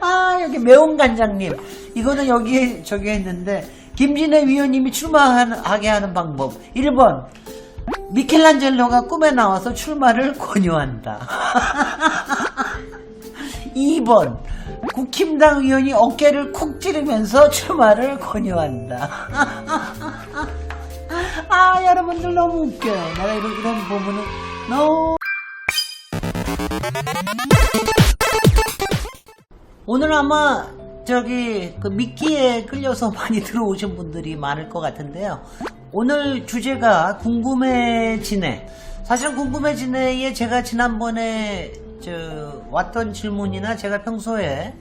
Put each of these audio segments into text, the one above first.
아 여기 매운 간장님. 이거는 여기에 저기 했는데 김진애 위원님이 출마하게 하는 방법. 1번 미켈란젤로가 꿈에 나와서 출마를 권유한다. 2번 국힘당 의원이 어깨를 쿡 찌르면서 출마를 권유한다. 아 여러분들 너무 웃겨요. 내가 이런, 이런 부분은 너무 오늘 아마 저기 그 미끼에 끌려서 많이 들어오신 분들이 많을 것 같은데요. 오늘 주제가 궁금해지네. 사실 궁금해지네에 제가 지난번에 저 왔던 질문이나 제가 평소에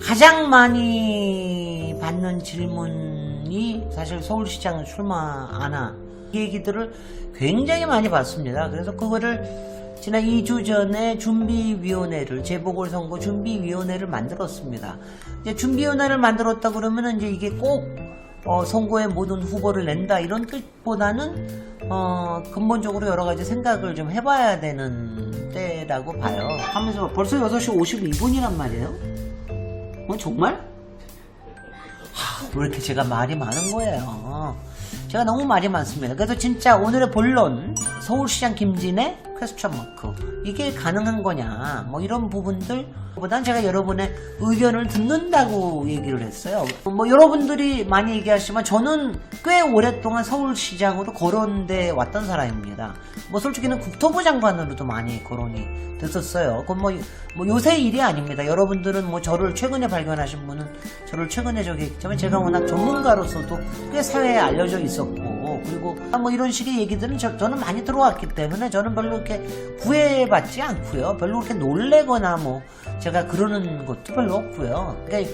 가장 많이 받는 질문이 사실 서울시장 출마 안하 이 얘기들을 굉장히 많이 받습니다. 그래서 그거를 지난 2주 전에 준비위원회를 재보궐선거 준비위원회를 만들었습니다. 이제 준비위원회를 만들었다 그러면은 이제 이게 꼭 어, 선거에 모든 후보를 낸다 이런 뜻보다는 어, 근본적으로 여러 가지 생각을 좀 해봐야 되는 때라고 봐요. 하면서 벌써 6시 52분이란 말이에요. 어, 정말? 하, 왜 이렇게 제가 말이 많은 거예요? 제가 너무 말이 많습니다. 그래서 진짜 오늘의 본론 서울시장 김진애 퀘스천 마크 이게 가능한 거냐 뭐 이런 부분들 보단 제가 여러분의 의견을 듣는다고 얘기를 했어요. 뭐 여러분들이 많이 얘기하시지만 저는 꽤 오랫동안 서울시장으로 거론돼 왔던 사람입니다. 뭐 솔직히는 국토부 장관으로도 많이 거론이 됐었어요. 그건 뭐, 뭐 요새 일이 아닙니다. 여러분들은 뭐 저를 최근에 발견하신 분은 저를 최근에 저기 했지만 제가 워낙 전문가로서도 꽤 사회에 알려져 있 었고 그리고 뭐 이런 식의 얘기들은 저, 저는 많이 들어왔기 때문에 저는 별로 이렇게 구애받지 않고요. 별로 그렇게 놀래거나 뭐 제가 그러는 것도 별로 없고요. 그러니까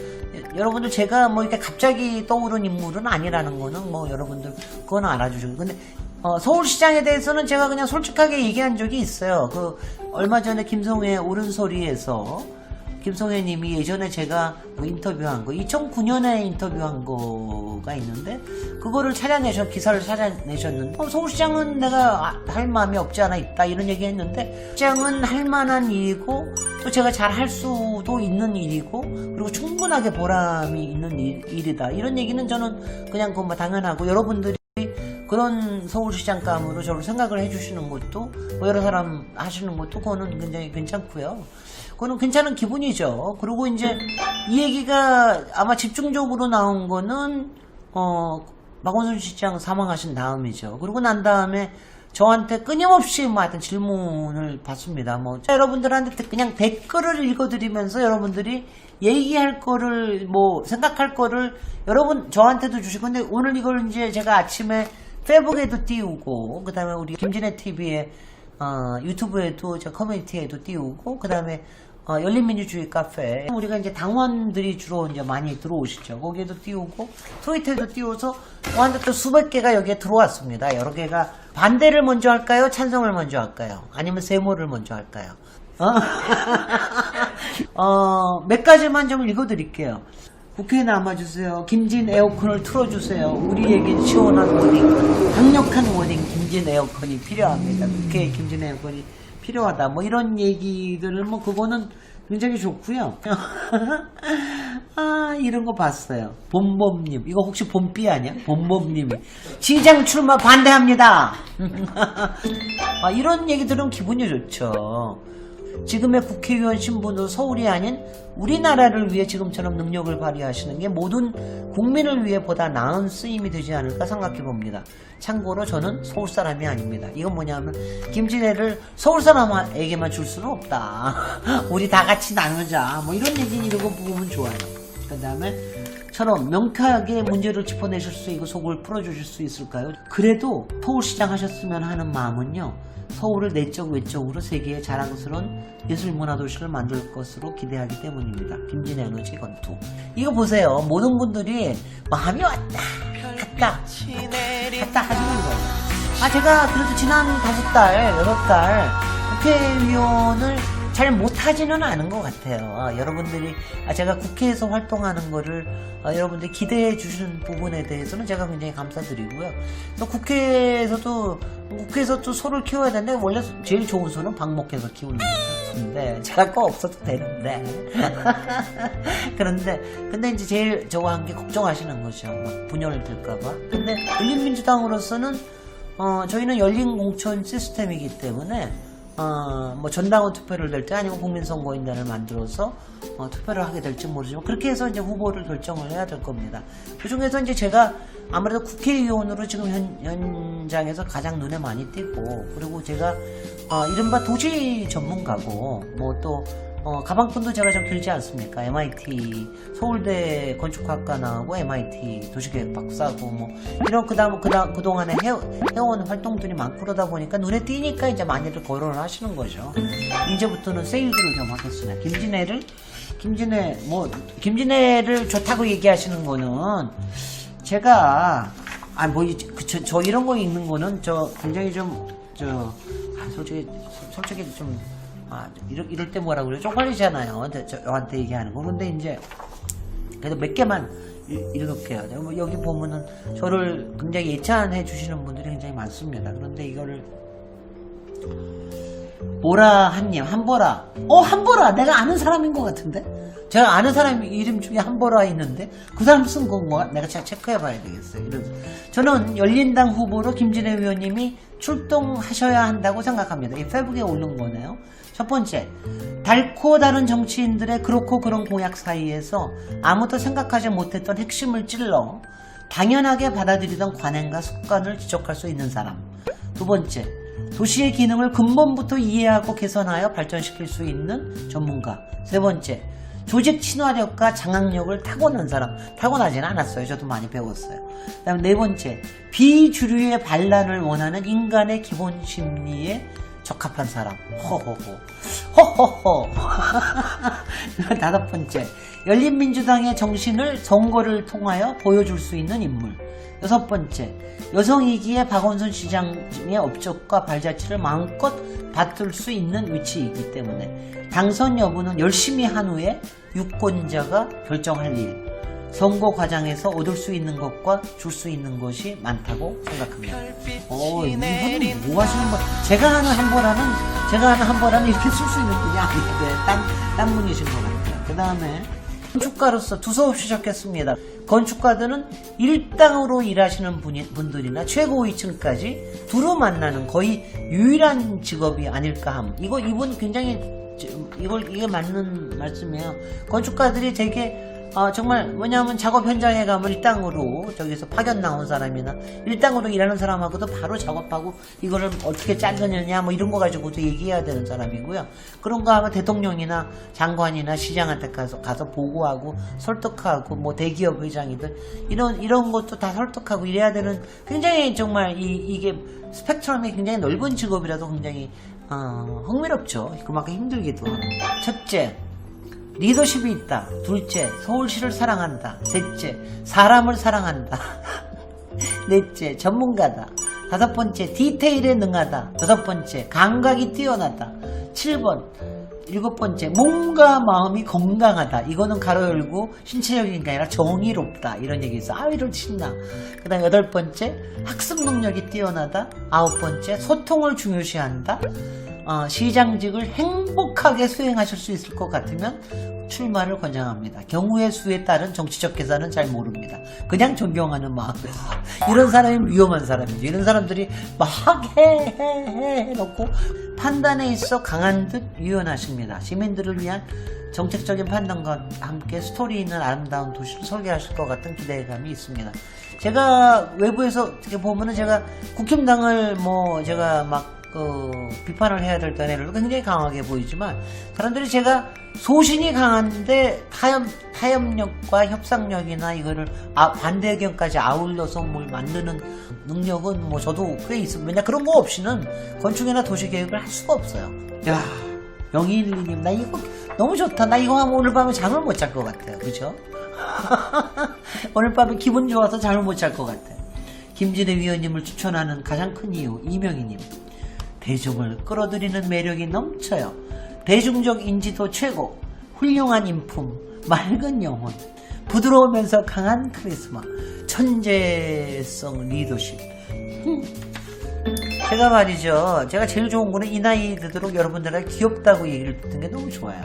여러분들 제가 뭐 이렇게 갑자기 떠오른 인물은 아니라는 거는 뭐 여러분들 그건 알아주시고 근데 어, 서울시장에 대해서는 제가 그냥 솔직하게 얘기한 적이 있어요. 그 얼마 전에 김성회 오른소리에서 김성회 님이 예전에 제가 뭐 인터뷰한 거 2009년에 인터뷰한 거가 있는데 그거를 찾아내셔 기사를 찾아내셨는데 어, 서울시장은 내가 아- 할 마음이 없지 않아 있다 이런 얘기 했는데 시장은 할 만한 일이고 또 제가 잘 할 수도 있는 일이고 그리고 충분하게 보람이 있는 일, 일이다 이런 얘기는 저는 그냥 그뭐 당연하고 여러분들이 그런 서울시장감으로 저를 생각을 해주시는 것도 뭐 여러 사람 하시는 것도 그거는 굉장히 괜찮고요. 그거는 괜찮은 기분이죠. 그리고 이제 이 얘기가 아마 집중적으로 나온 거는 어 박원순 시장 사망하신 다음이죠. 그리고 난 다음에 저한테 끊임없이 뭐 하여튼 질문을 받습니다. 뭐 여러분들한테 그냥 댓글을 읽어드리면서 여러분들이 얘기할 거를 뭐 생각할 거를 여러분 저한테도 주시고 근데 오늘 이걸 이제 제가 아침에 페북에도 띄우고 그 다음에 우리 김진애 TV에 어, 유튜브에도 저 커뮤니티에도 띄우고 그 다음에 어, 열린민주주의 카페 우리가 이제 당원들이 주로 이제 많이 들어오시죠 거기에도 띄우고 트위터에도 띄워서 또한테 또 수백 개가 여기에 들어왔습니다 여러 개가 반대를 먼저 할까요 찬성을 먼저 할까요 아니면 세모를 먼저 할까요 어? 어, 몇 가지만 좀 읽어드릴게요. 국회에 남아주세요. 김진 에어컨을 틀어주세요. 우리에겐 시원한 워딩, 강력한 워딩 김진 에어컨이 필요합니다. 국회에 김진 에어컨이 필요하다. 뭐 이런 얘기들을 뭐 그거는 굉장히 좋고요. 아 이런 거 봤어요. 봄봄님 이거 혹시 봄비 아니야? 봄봄님이 시장 출마 반대합니다. 아, 이런 얘기 들으면 기분이 좋죠. 지금의 국회의원 신분으로 서울이 아닌 우리나라를 위해 지금처럼 능력을 발휘하시는 게 모든 국민을 위해 보다 나은 쓰임이 되지 않을까 생각해 봅니다. 참고로 저는 서울 사람이 아닙니다. 이건 뭐냐면 김진애를 서울 사람에게만 줄 수는 없다. 우리 다 같이 나누자. 뭐 이런 얘기 이런 거 보면 좋아요. 그 다음에 처럼 명쾌하게 문제를 짚어내실 수 있고 속을 풀어주실 수 있을까요? 그래도 서울시장 하셨으면 하는 마음은요. 서울을 내적 외적으로 세계의 자랑스러운 예술문화 도시를 만들 것으로 기대하기 때문입니다. 김진애 에너지 건투. 이거 보세요. 모든 분들이 마음이 왔다 갔다 갔다 하시는 거예요. 아 제가 그래도 지난 다섯 달, 여섯 달 국회의원을 잘 못하지는 않은 것 같아요. 아, 여러분들이 아, 제가 국회에서 활동하는 거를 아, 여러분들이 기대해 주시는 부분에 대해서는 제가 굉장히 감사드리고요. 또 국회에서도 국회에서 또 소를 키워야 되는데 원래 제일 좋은 소는 방목해서 키우는 건데 제가 거 없어도 되는데. 그런데 근데 이제 제일 저와 함께 걱정하시는 거죠. 막 분열을 들까봐. 근데 열린민주당으로서는 어, 저희는 열린 공천 시스템이기 때문에 어, 뭐 전당원 투표를 낼때 아니면 국민선거인단을 만들어서 어, 투표를 하게 될지 모르지만 그렇게 해서 이제 후보를 결정을 해야 될 겁니다. 그 중에서 이제 제가 아무래도 국회의원으로 지금 현, 현장에서 가장 눈에 많이 띄고 그리고 제가 어, 이른바 도시 전문가고 뭐또 어, 가방끈도 제가 좀 길지 않습니까? MIT 서울대 건축학과 나오고 MIT 도시계획 박사고 뭐 이런 그다음 그다음 그동안에 해, 해온 활동들이 많고 그러다 보니까 눈에 띄니까 이제 많이들 거론을 하시는 거죠. 이제부터는 세일즈를 좀 하겠습니다. 김진애를 김진애 뭐 김진애를 좋다고 얘기하시는 거는 제가 아뭐저 저 이런 거 읽는 거는 저 굉장히 좀저 아, 솔직히 솔직히 좀 아, 이럴, 이럴 때 뭐라 그래요? 쪽팔리잖아요. 근데 저한테 얘기하는 거. 근데 이제, 그래도 몇 개만 일- 읽을게요. 뭐 여기 보면은 저를 굉장히 예찬해 주시는 분들이 굉장히 많습니다. 그런데 이거를, 보라 한님, 한보라. 어, 한보라! 내가 아는 사람인 것 같은데? 제가 아는 사람 이름 중에 한보라 있는데, 그 사람 쓴 건가? 내가 잘 체크해 봐야 되겠어요. 이름. 저는 열린당 후보로 김진애 의원님이 출동하셔야 한다고 생각합니다. 이 페북에 오른 거네요. 첫 번째, 달고 다른 정치인들의 그렇고 그런 공약 사이에서 아무도 생각하지 못했던 핵심을 찔러 당연하게 받아들이던 관행과 습관을 지적할 수 있는 사람. 두 번째, 도시의 기능을 근본부터 이해하고 개선하여 발전시킬 수 있는 전문가. 세 번째, 조직 친화력과 장악력을 타고난 사람. 타고나지는 않았어요. 저도 많이 배웠어요. 그 다음 네 번째, 비주류의 반란을 원하는 인간의 기본 심리에 적합한 사람. 허허허. 허허허. 다섯 번째, 열린민주당의 정신을 선거를 통하여 보여줄 수 있는 인물. 여섯 번째, 여성이기에 박원순 시장의 업적과 발자취를 마음껏 받들 수 있는 위치이기 때문에 당선 여부는 열심히 한 후에 유권자가 결정할 일. 선거 과정에서 얻을 수 있는 것과 줄 수 있는 것이 많다고 생각합니다. 어, 이분은 뭐 하시는 분? 제가 아는 한보라는, 제가 아는 한보라는 이렇게 쓸 수 있는 분이 아닌데, 딴, 딴 분이신 것 같아요. 그 다음에, 건축가로서 두서없이 적겠습니다. 건축가들은 일당으로 일하시는 분이, 분들이나 최고위층까지 두루 만나는 거의 유일한 직업이 아닐까 함. 이거, 이분 굉장히, 저- 이걸, 이게 맞는 말씀이에요. 건축가들이 되게 어, 정말 뭐냐면 작업 현장에 가면 일당으로 저기서 파견 나온 사람이나 일당으로 일하는 사람하고도 바로 작업하고 이거를 어떻게 잘라내냐 뭐 이런 거 가지고도 얘기해야 되는 사람이고요. 그런 거 하면 대통령이나 장관이나 시장한테 가서 가서 보고하고 설득하고 뭐 대기업 회장이들 이런 이런 것도 다 설득하고 이래야 되는 굉장히 정말 이 이게 스펙트럼이 굉장히 넓은 직업이라도 굉장히 어, 흥미롭죠. 그만큼 힘들기도 하고. 첫째, 리더십이 있다. 둘째, 서울시를 사랑한다. 셋째, 사람을 사랑한다. 넷째, 전문가다. 다섯 번째, 디테일에 능하다. 여섯 번째, 감각이 뛰어나다. 7번, 일곱 번째, 몸과 마음이 건강하다. 이거는 가로 열고 신체적인 게 아니라 정의롭다. 이런 얘기 있어. 아, 이런 신나. 그 다음 여덟 번째, 학습 능력이 뛰어나다. 아홉 번째, 소통을 중요시한다. 어, 시장직을 행복하게 수행하실 수 있을 것 같으면 출마를 권장합니다. 경우의 수에 따른 정치적 계산은 잘 모릅니다. 그냥 존경하는 마음에서. 이런 사람이 위험한 사람이죠. 이런 사람들이 막 해, 해, 해 해 놓고 판단에 있어 강한 듯 유연하십니다. 시민들을 위한 정책적인 판단과 함께 스토리 있는 아름다운 도시를 설계하실 것 같은 기대감이 있습니다. 제가 외부에서 어떻게 보면은 제가 국힘당을 뭐 제가 막 그 비판을 해야 될 때는 굉장히 강하게 보이지만 사람들이 제가 소신이 강한데 타협 타협력과 협상력이나 이거를 아, 반대 의견까지 아울러서 뭘 만드는 능력은 뭐 저도 꽤 있습니다. 왜냐 그런 거 없이는 건축이나 도시 계획을 할 수가 없어요. 야 영일리님 나 이거 너무 좋다. 나 이거 하면 오늘 밤에 잠을 못 잘 것 같아요. 그죠? 오늘 밤에 기분 좋아서 잠을 못 잘 것 같아요. 김진애 위원님을 추천하는 가장 큰 이유 이명희님 대중을 끌어들이는 매력이 넘쳐요. 대중적 인지도 최고, 훌륭한 인품, 맑은 영혼, 부드러우면서 강한 카리스마, 천재성 리더십. 흠. 제가 말이죠. 제가 제일 좋은 거는 이 나이 되도록 여러분들에게 귀엽다고 얘기를 듣는 게 너무 좋아요.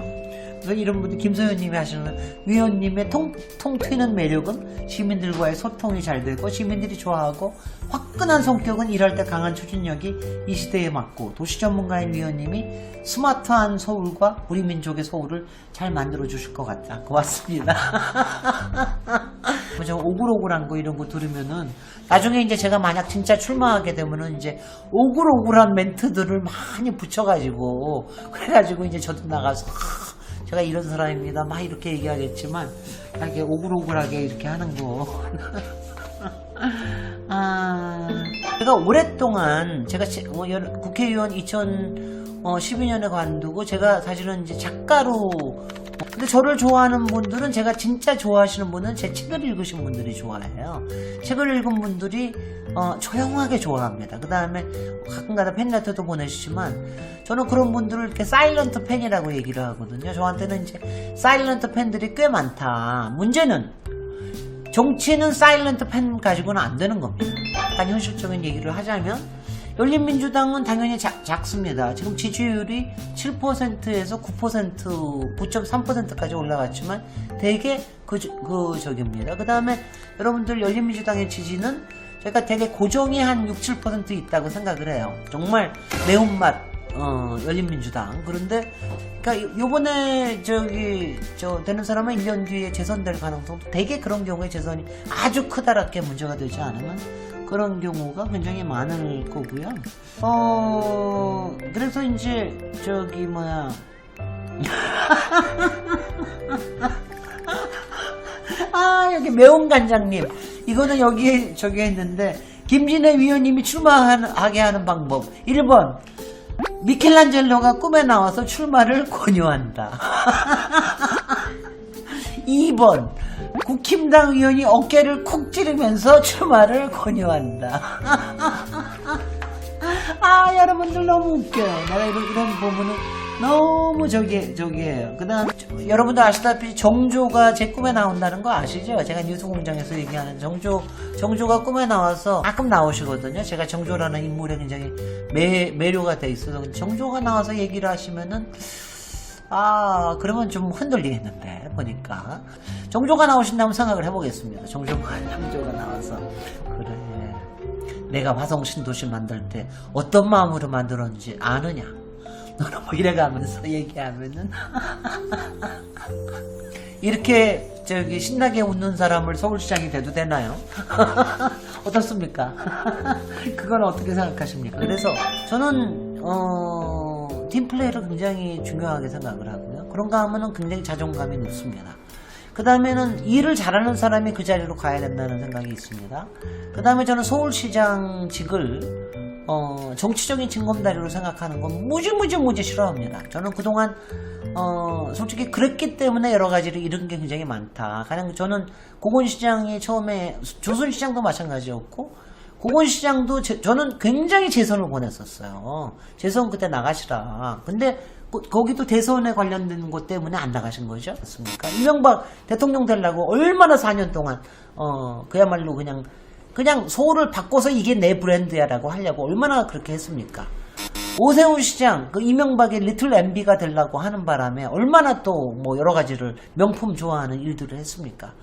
이런 분들 김소연님이 하시는 위원님의 통 통 튀는 매력은 시민들과의 소통이 잘 되고 시민들이 좋아하고 화끈한 성격은 일할 때 강한 추진력이 이 시대에 맞고 도시 전문가인 위원님이 스마트한 서울과 우리 민족의 서울을 잘 만들어 주실 것 같다. 고맙습니다. 저 오글오글한 거 이런 거 들으면은 나중에 이제 제가 만약 진짜 출마하게 되면은 이제 오글오글한 멘트들을 많이 붙여가지고 그래가지고 이제 저도 나가서 아, 제가 이런 사람입니다. 막 이렇게 얘기하겠지만 이렇게 오글오글하게 이렇게 하는 거. 아, 제가 오랫동안 제가 연- 국회의원 2012년에 관두고 제가 사실은 이제 작가로 근데 저를 좋아하는 분들은 제가 진짜 좋아하시는 분은 제 책을 읽으신 분들이 좋아해요. 책을 읽은 분들이 어, 조용하게 좋아합니다. 그 다음에 가끔가다 팬레터도 보내주시지만 저는 그런 분들을 이렇게 사일런트 팬이라고 얘기를 하거든요. 저한테는 이제 사일런트 팬들이 꽤 많다. 문제는 정치는 사일런트 팬 가지고는 안 되는 겁니다. 약간 현실적인 얘기를 하자면 열린민주당은 당연히 작, 작습니다. 지금 지지율이 7%에서 9%, 9.3%까지 올라갔지만 되게 그, 저- 그 저기입니다. 그 다음에 여러분들 열린민주당의 지지는 제가 되게 고정이 한 6, 7% 있다고 생각을 해요. 정말 매운맛 어, 열린민주당. 그런데, 그니까, 요번에, 저기, 저, 되는 사람은 1년 뒤에 재선될 가능성도 되게 그런 경우에 재선이 아주 크다랗게 문제가 되지 않으면 그런 경우가 굉장히 많을 거고요. 어, 그래서 이제, 저기, 뭐야. 아, 여기 매운 간장님. 이거는 여기에 저기 했는데, 김진애 위원님이 출마하게 하는 방법. 1번. 미켈란젤로가 꿈에 나와서 출마를 권유한다. 2번. 국힘당 의원이 어깨를 쿡 찌르면서 출마를 권유한다. 아, 여러분들 너무 웃겨요. 내가 이런, 이런 부분은 너무 저기, 저기에요. 그 다음, 여러분들 아시다시피 정조가 제 꿈에 나온다는 거 아시죠? 제가 뉴스 공장에서 얘기하는 정조, 정조가 꿈에 나와서 가끔 나오시거든요. 제가 정조라는 인물에 굉장히 매, 매료가 돼 있어서. 정조가 나와서 얘기를 하시면은, 아, 그러면 좀 흔들리겠는데, 보니까. 정조가 나오신다면 생각을 해보겠습니다. 정조가, 정조가 나와서. 그래. 내가 화성 신도시 만들 때 어떤 마음으로 만들었는지 아느냐? 너는 뭐 이래가면서 얘기하면은. 이렇게 저기 신나게 웃는 사람을 서울시장이 돼도 되나요? 어떻습니까? 그건 어떻게 생각하십니까? 그래서 저는 어, 팀플레이를 굉장히 중요하게 생각을 하고요. 그런가 하면은 굉장히 자존감이 높습니다. 그 다음에는 일을 잘하는 사람이 그 자리로 가야 된다는 생각이 있습니다. 그 다음에 저는 서울시장직을 어, 정치적인 징검다리로 생각하는 건 무지무지 무지 싫어합니다. 저는 그동안 어, 솔직히 그랬기 때문에 여러 가지를 잃은 게 굉장히 많다. 가장 저는 고건시장이 처음에 조선시장도 마찬가지였고 고건시장도 제- 저는 굉장히 재선을 권했었어요. 재선 그때 나가시라. 근데 그- 거기도 대선에 관련된 것 때문에 안 나가신 거죠? 맞습니까? 이명박 대통령 되려고 얼마나 4년 동안 어 그야말로 그냥 그냥 서울을 바꿔서 이게 내 브랜드야라고 하려고 얼마나 그렇게 했습니까? 오세훈 시장, 그 이명박의 리틀 MB가 되려고 하는 바람에 얼마나 또 뭐 여러 가지를 명품 좋아하는 일들을 했습니까?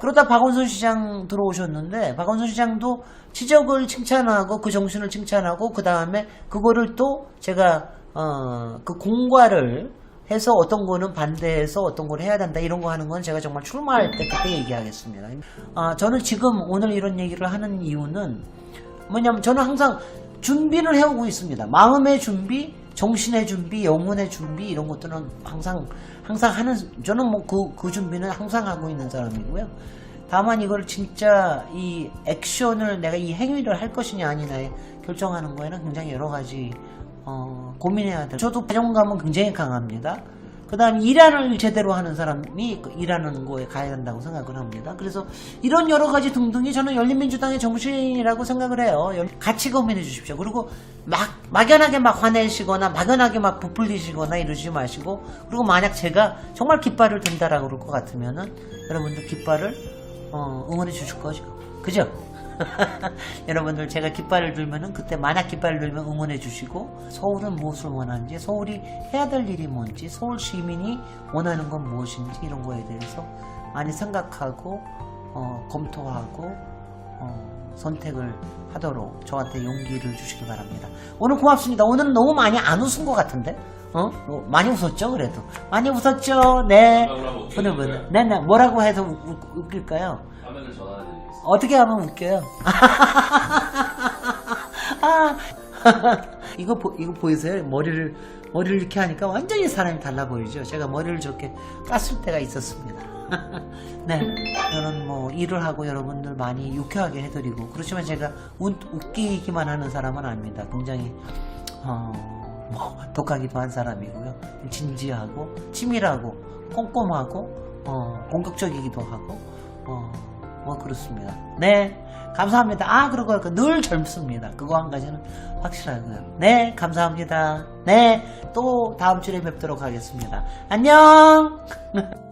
그러다 박원순 시장 들어오셨는데 박원순 시장도 지적을 칭찬하고 그 정신을 칭찬하고 그 다음에 그거를 또 제가 어, 그 공과를 해서 어떤 거는 반대해서 어떤 걸 해야 된다 이런 거 하는 건 제가 정말 출마할 때 그때 얘기하겠습니다. 아, 저는 지금 오늘 이런 얘기를 하는 이유는 뭐냐면 저는 항상 준비를 해오고 있습니다. 마음의 준비, 정신의 준비, 영혼의 준비 이런 것들은 항상 항상 하는 저는 뭐그그 준비는 항상 하고 있는 사람이고요. 다만 이걸 진짜 이 액션을 내가 이 행위를 할 것이냐 아니냐에 결정하는 거에는 굉장히 여러 가지 어, 고민해야 돼. 저도 자존감은 굉장히 강합니다. 그 다음 일하는 일 제대로 하는 사람이 그 일하는 거에 가야 된다고 생각을 합니다. 그래서 이런 여러 가지 등등이 저는 열린민주당의 정신이라고 생각을 해요. 열- 같이 고민해 주십시오. 그리고 막 막연하게 막 화내시거나 막연하게 막 부풀리시거나 이러지 마시고 그리고 만약 제가 정말 깃발을 든다라고 그럴 것 같으면은 여러분들 깃발을 어, 응원해 주실 거죠. 그죠? 여러분들 제가 깃발을 들면은 그때 만약 깃발을 들면 응원해 주시고 서울은 무엇을 원하는지 서울이 해야 될 일이 뭔지 서울 시민이 원하는 건 무엇인지 이런 거에 대해서 많이 생각하고 어, 검토하고 어, 선택을 하도록 저한테 용기를 주시기 바랍니다. 오늘 고맙습니다. 오늘은 너무 많이 안 웃은 것 같은데? 어? 뭐, 많이 웃었죠, 그래도. 많이 웃었죠? 네. 어떻게 오늘 뭐? 네네. 뭐라고 해서 웃, 웃, 웃길까요? 화면을 전화해드리겠습니다. 어떻게 하면 웃겨요? 아, 이거 보, 이거 보이세요? 머리를 머리를 이렇게 하니까 완전히 사람이 달라 보이죠. 제가 머리를 저렇게 깠을 때가 있었습니다. 네, 저는 뭐 일을 하고 여러분들 많이 유쾌하게 해드리고 그렇지만 제가 웃, 웃기기만 하는 사람은 아닙니다. 굉장히 어, 뭐 독하기도 한 사람이고요. 진지하고 치밀하고 꼼꼼하고 어, 공격적이기도 하고 어, 뭐 그렇습니다. 네, 감사합니다. 아, 그리고 늘 젊습니다. 그거 한 가지는 확실하고요. 네, 감사합니다. 네, 또 다음 주에 뵙도록 하겠습니다. 안녕!